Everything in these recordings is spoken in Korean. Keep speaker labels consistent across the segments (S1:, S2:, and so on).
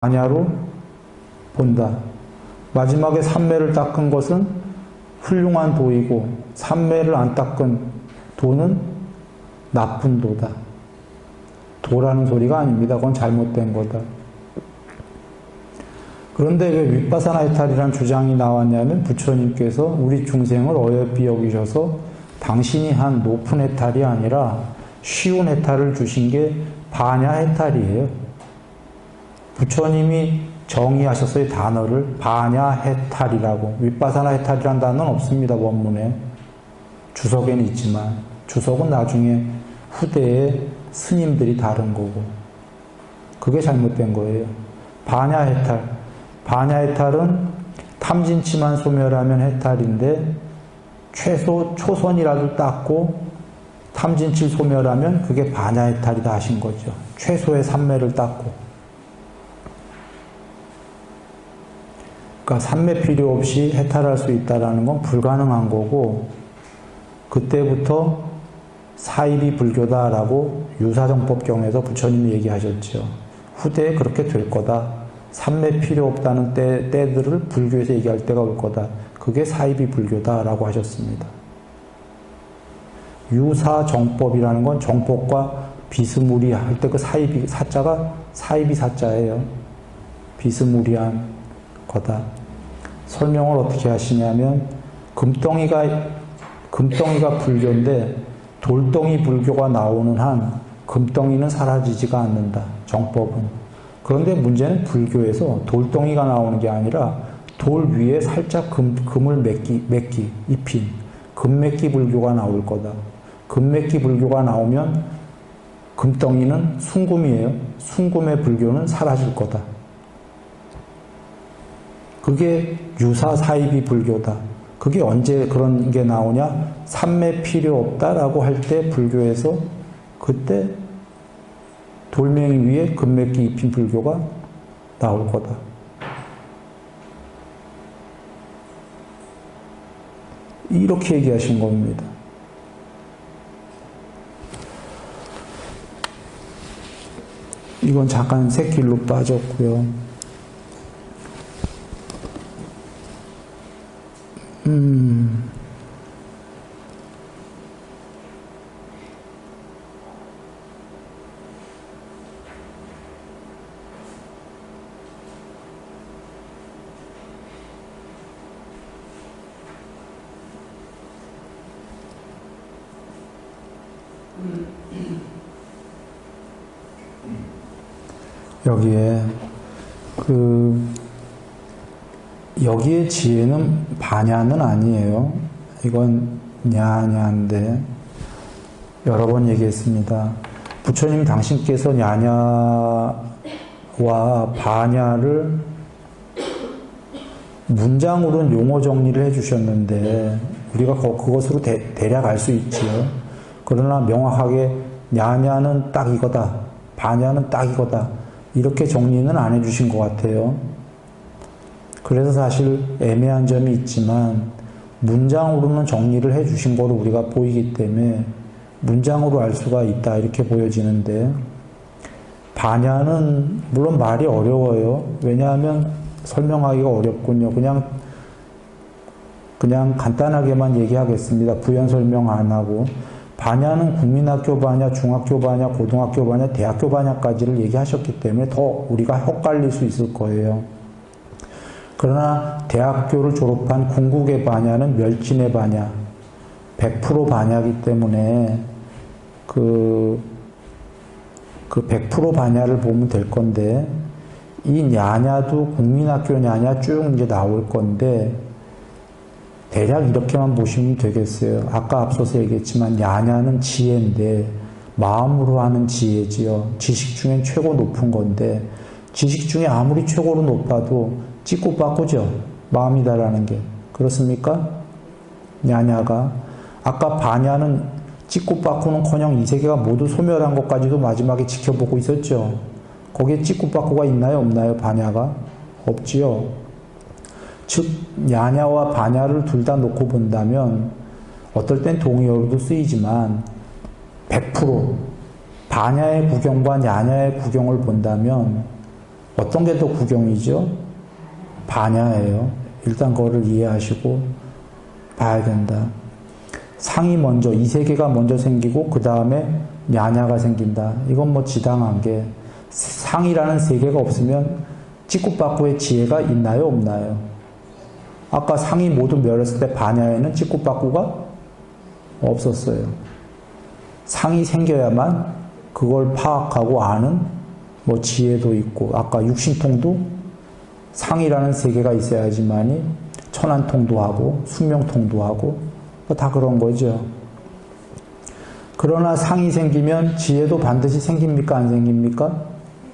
S1: 반야로 본다. 마지막에 삼매를 닦은 것은 훌륭한 도이고 삼매를 안 닦은 도는 나쁜 도다. 도라는 소리가 아닙니다. 그건 잘못된 거다. 그런데 왜 윗바사나 해탈이라는 주장이 나왔냐면 부처님께서 우리 중생을 어여삐 여기셔서 당신이 한 높은 해탈이 아니라 쉬운 해탈을 주신 게 반야 해탈이에요. 부처님이 정의하셨어요. 단어를 반야 해탈이라고. 윗바사나 해탈이란 단어는 없습니다. 원문에. 주석에는 있지만 주석은 나중에 후대에 스님들이 다른 거고. 그게 잘못된 거예요. 반야 해탈. 반야 해탈은 탐진치만 소멸하면 해탈인데 최소 초선이라도 닦고 탐진치 소멸하면 그게 반야 해탈이다 하신 거죠. 최소의 삼매를 닦고. 그러니까 삼매 필요 없이 해탈할 수 있다라는 건 불가능한 거고 그때부터 사입이 불교다라고 유사정법경에서 부처님이 얘기하셨죠. 후대에 그렇게 될 거다. 삼매 필요 없다는 때, 때들을 불교에서 얘기할 때가 올 거다. 그게 사입이 불교다라고 하셨습니다. 유사정법이라는 건 정법과 비스무리 할 때 그 사입이, 사자가 사입이 사자예요. 비스무리한 거다. 설명을 어떻게 하시냐면 금덩이가 금덩이가 불교인데 돌덩이 불교가 나오는 한 금덩이는 사라지지가 않는다. 정법은. 그런데 문제는 불교에서 돌덩이가 나오는 게 아니라 돌 위에 살짝 금, 금을 맺기, 맺기, 입힌 금맺기 불교가 나올 거다. 금맺기 불교가 나오면 금덩이는 순금이에요. 순금의 불교는 사라질 거다. 그게 유사사입이 불교다. 그게 언제 그런 게 나오냐? 삼매 필요 없다라고 할 때 불교에서 그때 돌멩이 위에 금맥기 입힌 불교가 나올 거다. 이렇게 얘기하신 겁니다. 이건 잠깐 새길로 빠졌고요. 음. 여기에 그 여기에 지혜는 반야는 아니에요. 이건 냐냐인데 여러 번 얘기했습니다. 부처님 당신께서 냐냐와 반야를 문장으로는 용어 정리를 해주셨는데 우리가 그것으로 대, 대략 알 수 있지요. 그러나 명확하게 냐냐는 딱 이거다. 반야는 딱 이거다. 이렇게 정리는 안 해주신 것 같아요. 그래서 사실 애매한 점이 있지만 문장으로는 정리를 해 주신 거로 우리가 보이기 때문에 문장으로 알 수가 있다 이렇게 보여지는데 반야는 물론 말이 어려워요. 왜냐하면 설명하기가 어렵군요. 그냥 그냥 간단하게만 얘기하겠습니다. 부연 설명 안 하고 반야는 국민학교 반야, 중학교 반야, 고등학교 반야, 대학교 반야까지를 얘기하셨기 때문에 더 우리가 헷갈릴 수 있을 거예요. 그러나 대학교를 졸업한 궁극의 반야는 멸진의 반야, 100% 반야기 때문에 그, 그 100% 반야를 보면 될 건데 이 냐냐도 국민학교 냐냐 쭉 이제 나올 건데 대략 이렇게만 보시면 되겠어요. 아까 앞서서 얘기했지만 야냐는 지혜인데 마음으로 하는 지혜지요. 지식 중엔 최고 높은 건데 지식 중에 아무리 최고로 높아도 찍고 바꾸죠. 마음이다라는 게. 그렇습니까? 야냐가 아까 반야는 찍고 바꾸는 커녕 이 세계가 모두 소멸한 것까지도 마지막에 지켜보고 있었죠. 거기에 찍고 바꾸가 있나요? 없나요? 반야가? 없지요. 즉 야냐와 반야를 둘 다 놓고 본다면 어떨 땐 동의어로도 쓰이지만 100% 반야의 구경과 야냐의 구경을 본다면 어떤 게 더 구경이죠? 반야예요. 일단 그거를 이해하시고 봐야 된다. 상이 먼저, 이 세계가 먼저 생기고, 그 다음에 냐냐가 생긴다. 이건 뭐 지당한 게, 상이라는 세계가 없으면 찌꾸빠꾸의 지혜가 있나요, 없나요? 아까 상이 모두 멸했을 때 반야에는 찌꾸빠꾸가 없었어요. 상이 생겨야만 그걸 파악하고 아는 뭐 지혜도 있고, 아까 육신통도 상이라는 세계가 있어야지만이 천안통도 하고, 숙명통도 하고, 뭐 다 그런 거죠. 그러나 상이 생기면 지혜도 반드시 생깁니까? 안 생깁니까?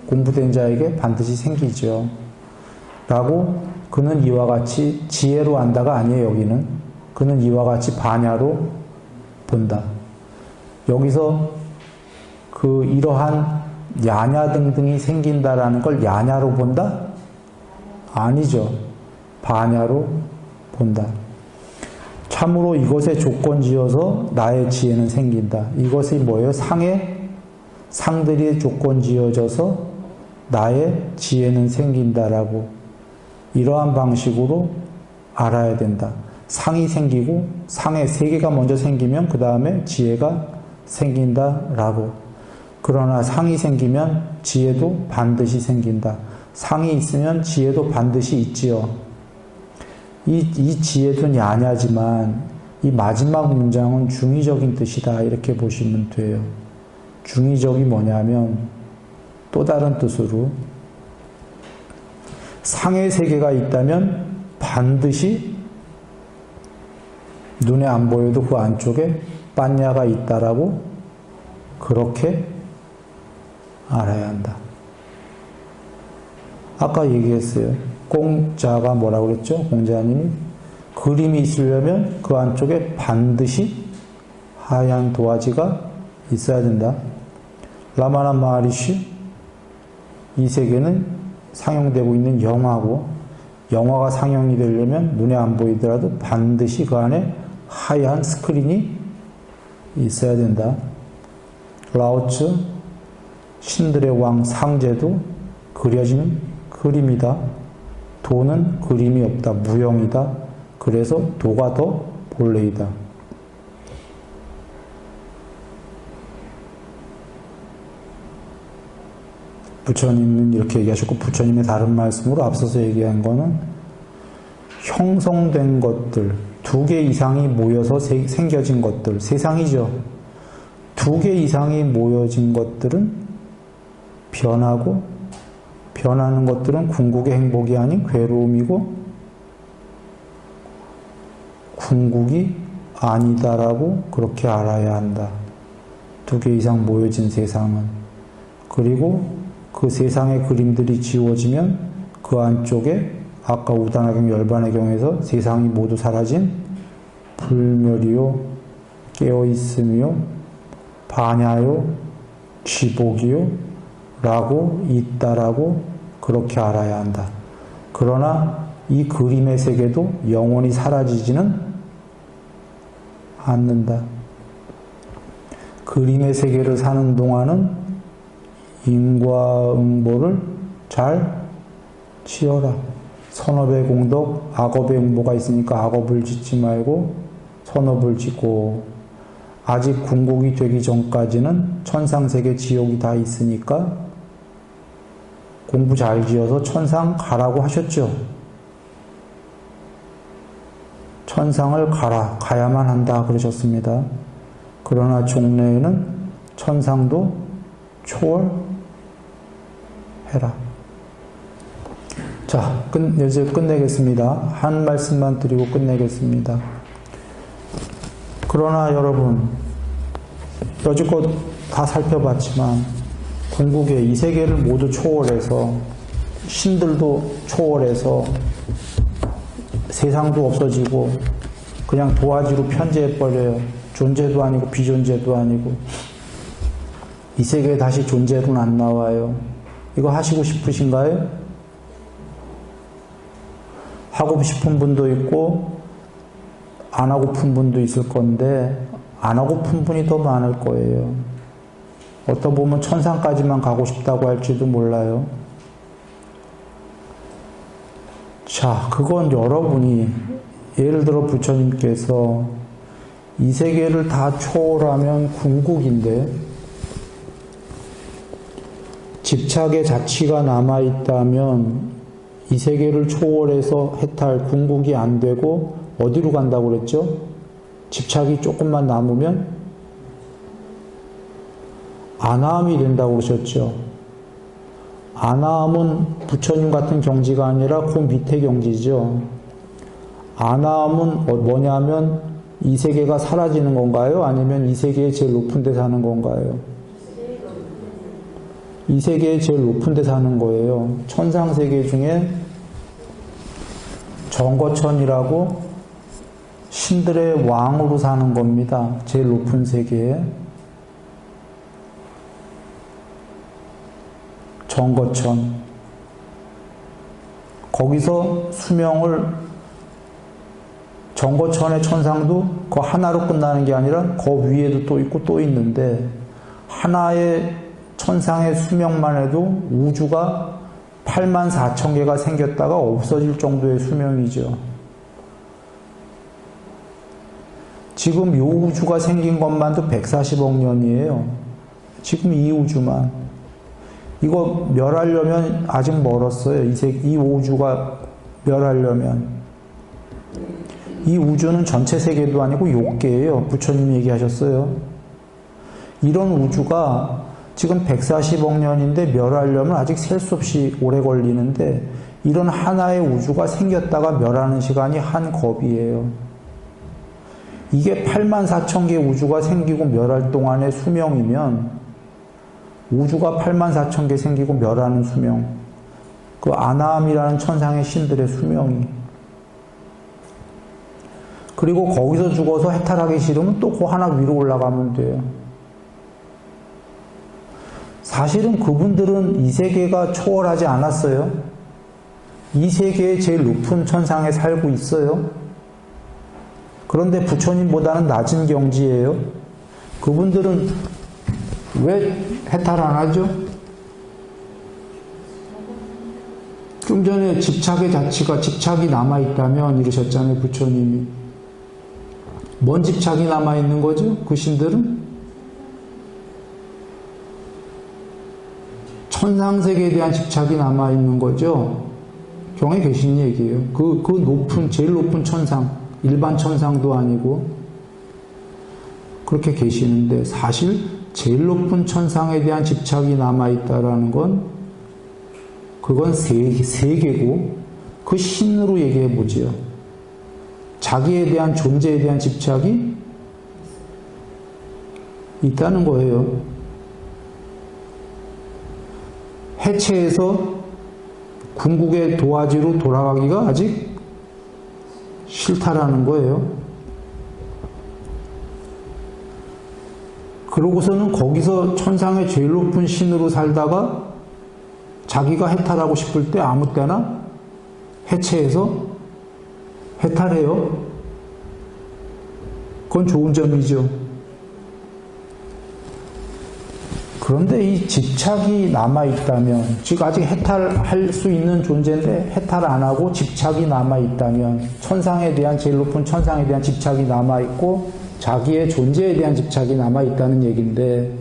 S1: 공부된 자에게 반드시 생기죠. 라고 그는 이와 같이 지혜로 안다가 아니에요, 여기는. 그는 이와 같이 반야로 본다. 여기서 그 이러한 야냐 등등이 생긴다라는 걸 야냐로 본다? 아니죠. 반야로 본다. 참으로 이것에 조건 지어서 나의 지혜는 생긴다. 이것이 뭐예요? 상에 상들이 조건 지어져서 나의 지혜는 생긴다라고 이러한 방식으로 알아야 된다. 상이 생기고 상의 세계가 먼저 생기면 그 다음에 지혜가 생긴다라고. 그러나 상이 생기면 지혜도 반드시 생긴다. 상이 있으면 지혜도 반드시 있지요. 이, 이 지혜도 야냐지만 이 마지막 문장은 중의적인 뜻이다. 이렇게 보시면 돼요. 중의적이 뭐냐면 또 다른 뜻으로 상의 세계가 있다면 반드시 눈에 안 보여도 그 안쪽에 빤야가 있다라고 그렇게 알아야 한다. 아까 얘기했어요. 공자가 뭐라고 그랬죠? 공자님이 그림이 있으려면 그 안쪽에 반드시 하얀 도화지가 있어야 된다. 라마나 마하리시 이 세계는 상영되고 있는 영화고 영화가 상영이 되려면 눈에 안 보이더라도 반드시 그 안에 하얀 스크린이 있어야 된다. 라오츠 신들의 왕 상제도 그려진 그림이다. 도는 그림이 없다. 무형이다. 그래서 도가 더 본래이다. 부처님은 이렇게 얘기하셨고 부처님의 다른 말씀으로 앞서서 얘기한 거는 형성된 것들 두 개 이상이 모여서 세, 생겨진 것들 세상이죠. 두 개 이상이 모여진 것들은 변하고 변하는 것들은 궁극의 행복이 아닌 괴로움이고 궁극이 아니다라고 그렇게 알아야 한다. 두 개 이상 모여진 세상은 그리고 그 세상의 그림들이 지워지면 그 안쪽에 아까 우단화경 열반의 경에서 세상이 모두 사라진 불멸이요 깨어있음이요 반야요 지복이요 라고 있다라고 그렇게 알아야 한다. 그러나 이 그림의 세계도 영원히 사라지지는 않는다. 그림의 세계를 사는 동안은 인과응보를 잘 치어라. 선업의 공덕, 악업의 응보가 있으니까 악업을 짓지 말고 선업을 짓고 아직 궁극이 되기 전까지는 천상세계 지옥이 다 있으니까 공부 잘 지어서 천상 가라고 하셨죠. 천상을 가라, 가야만 한다 그러셨습니다. 그러나 종래에는 천상도 초월해라. 자, 끝, 이제 끝내겠습니다. 한 말씀만 드리고 끝내겠습니다. 그러나 여러분, 여지껏 다 살펴봤지만, 궁극의 이 세계를 모두 초월해서, 신들도 초월해서, 세상도 없어지고, 그냥 도화지로 편제해버려요. 존재도 아니고, 비존재도 아니고, 이 세계에 다시 존재로는 안 나와요. 이거 하시고 싶으신가요? 하고 싶은 분도 있고, 안 하고픈 분도 있을 건데, 안 하고픈 분이 더 많을 거예요. 어떤 보면 천상까지만 가고 싶다고 할지도 몰라요. 자, 그건 여러분이 예를 들어 부처님께서 이 세계를 다 초월하면 궁극인데 집착의 자취가 남아 있다면 이 세계를 초월해서 해탈 궁극이 안 되고 어디로 간다고 그랬죠? 집착이 조금만 남으면 아나함이 된다고 그러셨죠. 아나함은 부처님 같은 경지가 아니라 그 밑에 경지죠. 아나함은 뭐냐면 이 세계가 사라지는 건가요? 아니면 이 세계의 제일 높은 데 사는 건가요? 이 세계의 제일 높은 데 사는 거예요. 천상 세계 중에 정거천이라고 신들의 왕으로 사는 겁니다. 제일 높은 세계에. 정거천. 거기서 수명을 정거천의 천상도 그 하나로 끝나는 게 아니라 그 위에도 또 있고 또 있는데 하나의 천상의 수명만 해도 우주가 8만 4천 개가 생겼다가 없어질 정도의 수명이죠. 지금 이 우주가 생긴 것만도 140억 년이에요. 지금 이 우주만. 이거 멸하려면 아직 멀었어요. 이, 세, 이 우주가 멸하려면. 이 우주는 전체 세계도 아니고 욕계예요. 부처님 얘기하셨어요. 이런 우주가 지금 140억 년인데 멸하려면 아직 셀 수 없이 오래 걸리는데 이런 하나의 우주가 생겼다가 멸하는 시간이 한 겁이에요. 이게 8만 4천 개 우주가 생기고 멸할 동안의 수명이면 우주가 8만 4천 개 생기고 멸하는 수명 그 아나함이라는 천상의 신들의 수명이 그리고 거기서 죽어서 해탈하기 싫으면 또 그 하나 위로 올라가면 돼요. 사실은 그분들은 이 세계가 초월하지 않았어요. 이 세계의 제일 높은 천상에 살고 있어요. 그런데 부처님보다는 낮은 경지예요. 그분들은 왜 해탈 안 하죠? 좀 전에 집착의 자치가 집착이 남아있다면 이러셨잖아요, 부처님이. 뭔 집착이 남아있는 거죠? 그 신들은? 천상세계에 대한 집착이 남아있는 거죠. 경에 계신 얘기예요. 그, 그 높은, 제일 높은 천상, 일반 천상도 아니고, 그렇게 계시는데, 사실, 제일 높은 천상에 대한 집착이 남아있다라는 건, 그건 세, 세계고, 그 신으로 얘기해 보지요. 자기에 대한 존재에 대한 집착이 있다는 거예요. 해체해서 궁극의 도화지로 돌아가기가 아직 싫다라는 거예요. 그러고서는 거기서 천상의 제일 높은 신으로 살다가 자기가 해탈하고 싶을 때 아무 때나 해체해서 해탈해요. 그건 좋은 점이죠. 그런데 이 집착이 남아있다면, 즉, 아직 해탈할 수 있는 존재인데, 해탈 안 하고 집착이 남아있다면, 천상에 대한, 제일 높은 천상에 대한 집착이 남아있고, 자기의 존재에 대한 집착이 남아있다는 얘기인데,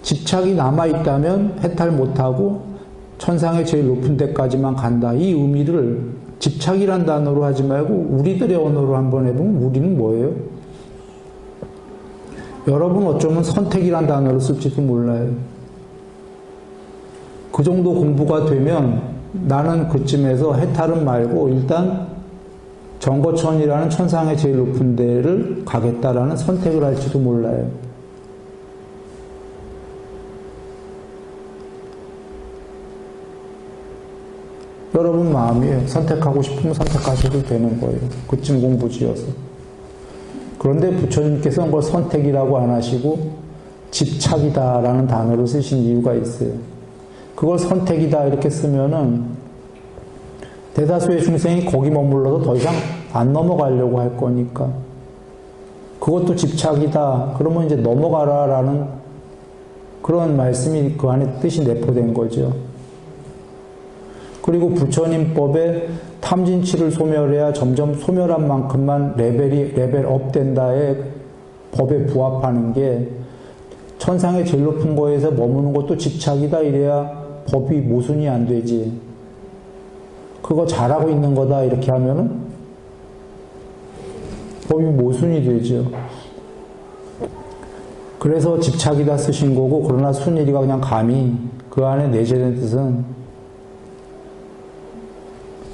S1: 집착이 남아있다면 해탈 못하고, 천상의 제일 높은 데까지만 간다. 이 의미를 집착이란 단어로 하지 말고, 우리들의 언어로 한번 해보면, 우리는 뭐예요? 여러분 어쩌면 선택이란 단어를 쓸지도 몰라요. 그 정도 공부가 되면 나는 그쯤에서 해탈은 말고 일단 정거천이라는 천상의 제일 높은 데를 가겠다라는 선택을 할지도 몰라요. 여러분 마음이에요. 선택하고 싶으면 선택하셔도 되는 거예요. 그쯤 공부 지어서. 그런데 부처님께서는 그걸 선택이라고 안 하시고 집착이다라는 단어를 쓰신 이유가 있어요. 그걸 선택이다 이렇게 쓰면은 대다수의 중생이 거기 머물러서 더 이상 안 넘어가려고 할 거니까 그것도 집착이다. 그러면 이제 넘어가라 라는 그런 말씀이 그 안에 뜻이 내포된 거죠. 그리고 부처님법에 탐진치를 소멸해야 점점 소멸한 만큼만 레벨이 레벨업 된다에 법에 부합하는 게 천상의 제일 높은 거에서 머무는 것도 집착이다 이래야 법이 모순이 안 되지. 그거 잘하고 있는 거다 이렇게 하면은 법이 모순이 되죠. 그래서 집착이다 쓰신 거고 그러나 순일이가 그냥 감히 그 안에 내재된 뜻은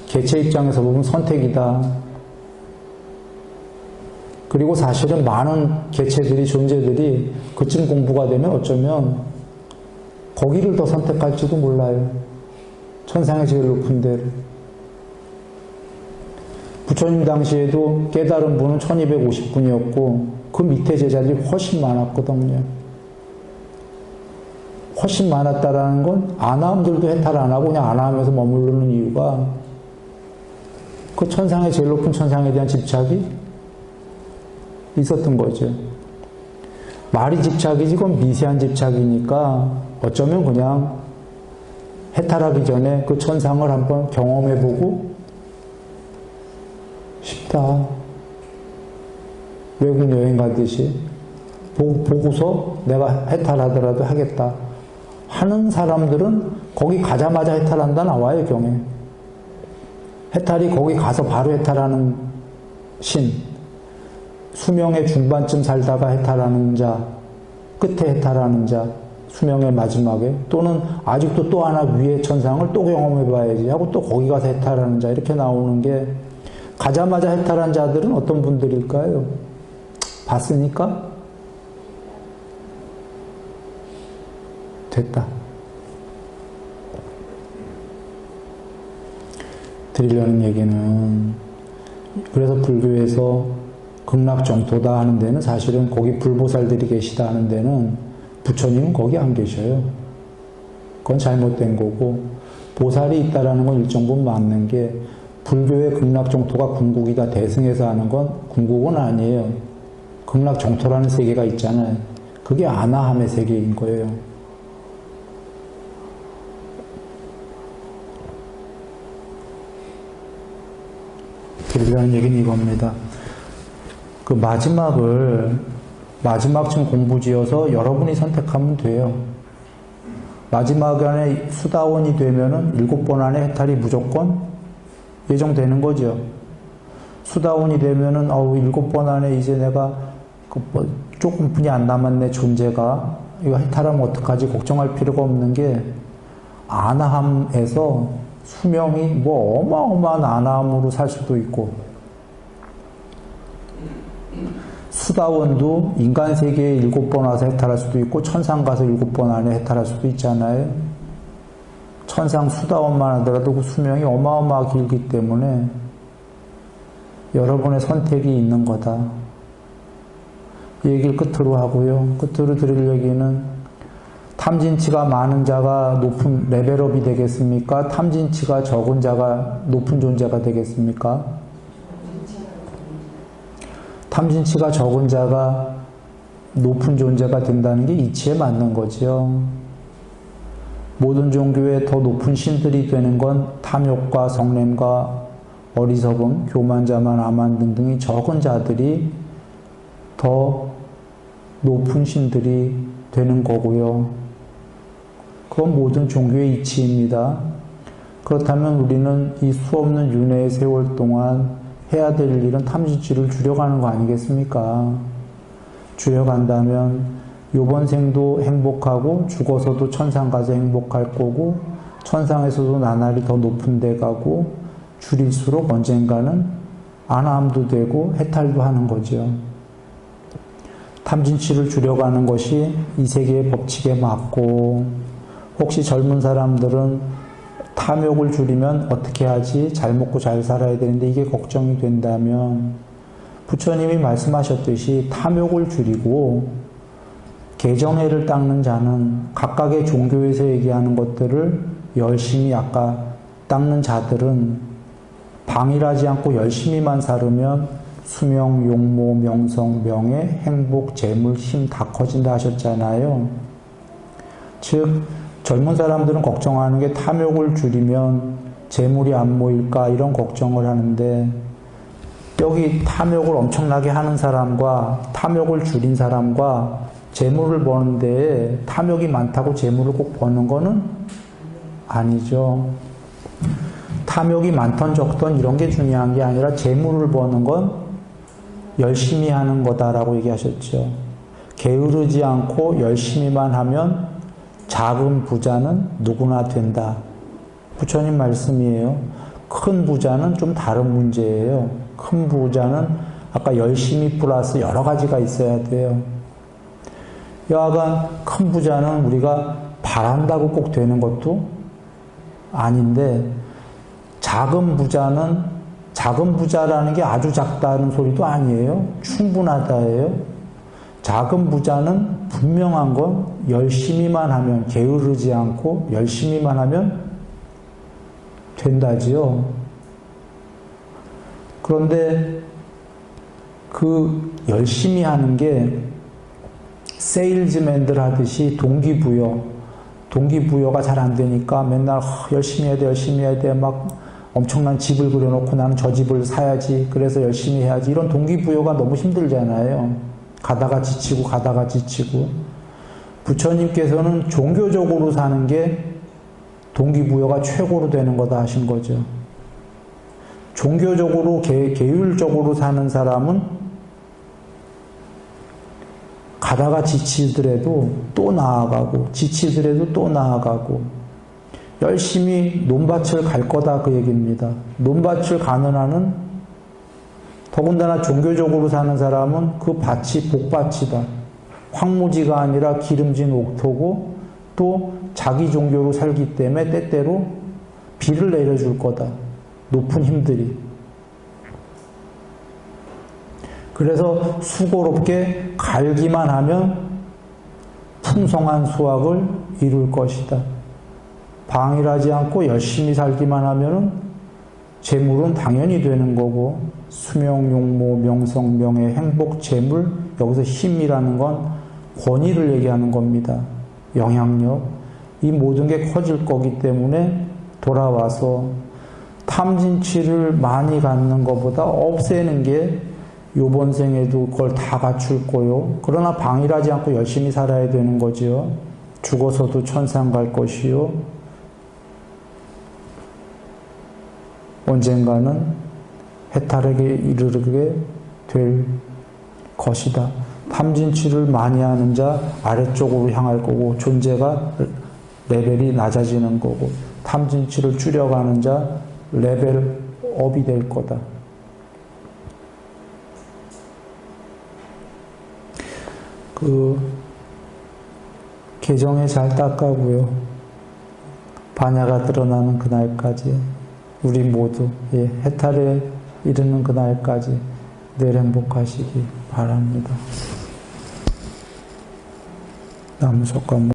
S1: 개체 입장에서 보면 선택이다. 그리고 사실은 많은 개체들이, 존재들이 그쯤 공부가 되면 어쩌면 거기를 더 선택할지도 몰라요. 천상의 제일 높은 데를. 부처님 당시에도 깨달은 분은 1250분이었고 그 밑에 제자들이 훨씬 많았거든요. 훨씬 많았다라는 건 아나함들도 해탈 안 하고 그냥 아나하면서 머무르는 이유가 그 천상의 제일 높은 천상에 대한 집착이 있었던 거죠. 말이 집착이지 그건 미세한 집착이니까 어쩌면 그냥 해탈하기 전에 그 천상을 한번 경험해보고 싶 다. 외국 여행 가듯이 보고서 내가 해탈하더라도 하겠다. 하는 사람들은 거기 가자마자 해탈한다 나와요 경에. 해탈이 거기 가서 바로 해탈하는 신. 수명의 중반쯤 살다가 해탈하는 자, 끝에 해탈하는 자, 수명의 마지막에, 또는 아직도 또 하나 위의 천상을 또 경험해 봐야지 하고 또 거기 가서 해탈하는 자, 이렇게 나오는 게, 가자마자 해탈한 자들은 어떤 분들일까요? 봤으니까? 됐다. 드리려는 얘기는, 그래서 불교에서 극락정토다 하는 데는 사실은 거기 불보살들이 계시다 하는 데는 부처님은 거기 안 계셔요. 그건 잘못된 거고 보살이 있다라는 건 일정 부분 맞는 게 불교의 극락 정토가 궁극이다 대승해서 하는 건 궁극은 아니에요. 극락 정토라는 세계가 있잖아요. 그게 아나함의 세계인 거예요. 드리려는 얘기는 이겁니다. 그 마지막을 마지막쯤 공부 지어서 여러분이 선택하면 돼요. 마지막 안에 수다원이 되면은 일곱 번 안에 해탈이 무조건 예정되는 거죠. 수다원이 되면은 어우 일곱 번 안에 이제 내가 그 뭐 조금 분이 안 남았네 존재가 이거 해탈하면 어떡하지 걱정할 필요가 없는 게 아나함에서 수명이 뭐 어마어마한 아나함으로 살 수도 있고 수다원도 인간 세계에 일곱 번 와서 해탈할 수도 있고 천상 가서 일곱 번 안에 해탈할 수도 있잖아요. 천상 수다원만 하더라도 그 수명이 어마어마하게 길기 때문에 여러분의 선택이 있는 거다. 이 얘기를 끝으로 하고요. 끝으로 드릴 얘기는 탐진치가 많은 자가 높은 레벨업이 되겠습니까? 탐진치가 적은 자가 높은 존재가 되겠습니까? 탐진치가 적은 자가 높은 존재가 된다는 게 이치에 맞는 거죠. 모든 종교에 더 높은 신들이 되는 건 탐욕과 성냄과 어리석음, 교만 자만 아만 등등이 적은 자들이 더 높은 신들이 되는 거고요. 그건 모든 종교의 이치입니다. 그렇다면 우리는 이 수없는 윤회의 세월 동안 해야 될 일은 탐진치를 줄여가는 거 아니겠습니까? 줄여간다면 요번 생도 행복하고 죽어서도 천상 가서 행복할 거고 천상에서도 나날이 더 높은 데 가고 줄일수록 언젠가는 안함도 되고 해탈도 하는 거죠. 탐진치를 줄여가는 것이 이 세계의 법칙에 맞고 혹시 젊은 사람들은 탐욕을 줄이면 어떻게 하지? 잘 먹고 잘 살아야 되는데 이게 걱정이 된다면 부처님이 말씀하셨듯이 탐욕을 줄이고 개정해를 닦는 자는 각각의 종교에서 얘기하는 것들을 열심히 아까 닦는 자들은 방일하지 않고 열심히만 살으면 수명, 용모, 명성, 명예, 행복, 재물, 힘 다 커진다 하셨잖아요. 즉 젊은 사람들은 걱정하는 게 탐욕을 줄이면 재물이 안 모일까 이런 걱정을 하는데 여기 탐욕을 엄청나게 하는 사람과 탐욕을 줄인 사람과 재물을 버는데 탐욕이 많다고 재물을 꼭 버는 거는 아니죠. 탐욕이 많던 적던 이런 게 중요한 게 아니라 재물을 버는 건 열심히 하는 거다라고 얘기하셨죠. 게으르지 않고 열심히만 하면 작은 부자는 누구나 된다. 부처님 말씀이에요. 큰 부자는 좀 다른 문제예요. 큰 부자는 아까 열심히 플러스 여러 가지가 있어야 돼요. 여하간 큰 부자는 우리가 바란다고 꼭 되는 것도 아닌데 작은 부자는 작은 부자라는 게 아주 작다는 소리도 아니에요. 충분하다예요. 작은 부자는 분명한 건 열심히만 하면 게으르지 않고 열심히만 하면 된다지요. 그런데 그 열심히 하는 게 세일즈맨들 하듯이 동기부여, 동기부여가 잘 안 되니까 맨날 열심히 해야 돼, 열심히 해야 돼, 막 엄청난 집을 그려놓고 나는 저 집을 사야지, 그래서 열심히 해야지. 이런 동기부여가 너무 힘들잖아요. 가다가 지치고, 가다가 지치고. 부처님께서는 종교적으로 사는 게 동기부여가 최고로 되는 거다 하신 거죠. 종교적으로, 계, 계율적으로 사는 사람은 가다가 지치더라도 또 나아가고, 지치더라도 또 나아가고, 열심히 논밭을 갈 거다 그 얘기입니다. 논밭을 가는 한은 더군다나 종교적으로 사는 사람은 그 밭이 복밭이다. 황무지가 아니라 기름진 옥토고 또 자기 종교로 살기 때문에 때때로 비를 내려줄 거다. 높은 힘들이. 그래서 수고롭게 갈기만 하면 풍성한 수확을 이룰 것이다. 방일하지 않고 열심히 살기만 하면 재물은 당연히 되는 거고 수명, 용모, 명성, 명예, 행복, 재물 여기서 힘이라는 건 권위를 얘기하는 겁니다. 영향력 이 모든 게 커질 거기 때문에 돌아와서 탐진치를 많이 갖는 것보다 없애는 게 요번 생에도 그걸 다 갖출 거요. 그러나 방일하지 않고 열심히 살아야 되는 거지요. 죽어서도 천상 갈 것이요. 언젠가는 해탈에게 이르게 될 것이다. 탐진치를 많이 하는 자 아래쪽으로 향할 거고 존재가 레벨이 낮아지는 거고 탐진치를 줄여가는 자 레벨 업이 될 거다. 그 계정에 잘 닦아고요. 반야가 드러나는 그날까지 우리 모두 예, 해탈에 이르는 그날까지 늘 행복하시기 바랍니다. 남석과